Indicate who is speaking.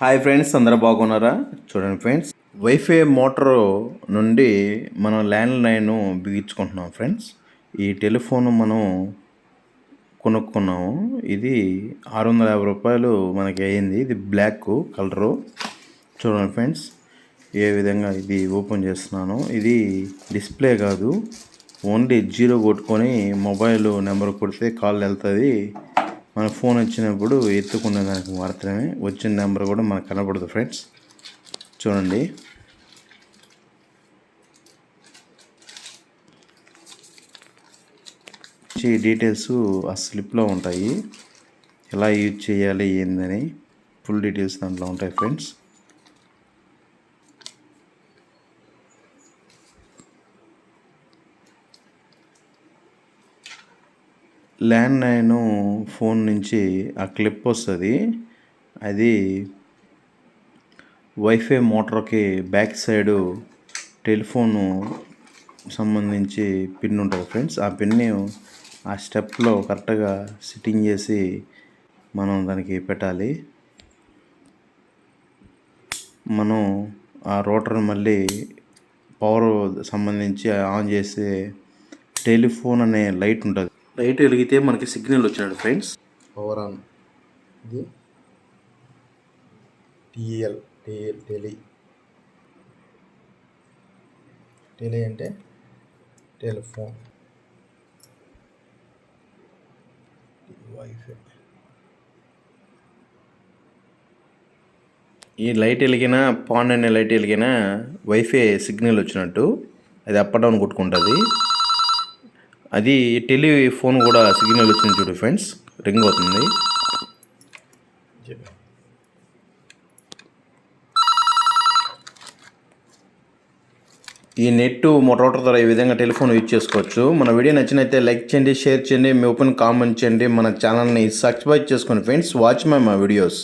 Speaker 1: Hi friends అందరూ బాగున్నారా? చూడండి ఫ్రెండ్స్ వైఫై మోటార్ నుండి మనం ల్యాండ్ లైన్ బిగించుకుంటున్నాం ఫ్రెండ్స్ ఈ టెలిఫోన్ మనం కొనుక్కున్నాము. ఇది ఆరు వందల యాభై రూపాయలు మనకి అయ్యింది. ఇది బ్లాక్ కలరు చూడండి ఫ్రెండ్స్ ఏ విధంగా ఇది ఓపెన్ చేస్తున్నాను. ఇది డిస్ప్లే కాదు. ఓన్లీ జీరో కొట్టుకొని మొబైల్ నెంబర్ కొడితే కాల్ వెళ్తుంది. మన ఫోన్ వచ్చినప్పుడు ఎత్తుకునే దానికి మాత్రమే వచ్చిన నెంబర్ కూడా మనకు కనబడదు ఫ్రెండ్స్ చూడండి. వచ్చి డీటెయిల్స్ ఆ స్లిప్లో ఉంటాయి. ఎలా యూజ్ చేయాలి ఏందని ఫుల్ డీటెయిల్స్ దాంట్లో ఉంటాయి ఫ్రెండ్స్ ల్యాండ్లైన్ ఫోన్ నుంచి ఆ క్లిప్ వస్తుంది. అది వైఫై మోటార్కి బ్యాక్ సైడు టెలిఫోను సంబంధించి పిన్ ఉంటుంది ఫ్రెండ్స్. ఆ పిన్ని ఆ స్టెప్లో కరెక్ట్గా సిట్టింగ్ చేసి మనం దానికి పెట్టాలి. మనం ఆ రోటర్ మళ్ళీ పవర్ సంబంధించి ఆన్ చేసే టెలిఫోన్ అనే లైట్ ఉంటుంది. లైట్ వెలిగితే మనకి సిగ్నల్ వచ్చినాడు ఫ్రెండ్స్
Speaker 2: పవర్ ఆన్ ఇది. టిఎల్ టిఎల్ టెలి టెలి అంటే టెలిఫోన్ వైఫై
Speaker 1: ఈ లైట్ వెలిగినా పాన్ అనే లైట్ వెలిగినా వైఫై సిగ్నల్ వచ్చినట్టు అది అప్ డౌన్ కొట్టుకుంటుంది. అది టెలిఫోన్ కూడా సిగ్నల్ వచ్చింది చూడు ఫ్రెండ్స్. రింగ్ అవుతుంది. ఈ నెట్ రోటర్ ద్వారా ఈ విధంగా టెలిఫోన్ యూజ్ చేసుకోవచ్చు. మన వీడియో నచ్చినైతే లైక్ చేయండి షేర్ చేయండి మీ ఓపెన్ కామెంట్ చేయండి. మన ఛానల్ని సబ్స్క్రైబ్ చేసుకోండి ఫ్రెండ్స్ వాచ్ మై మా వీడియోస్.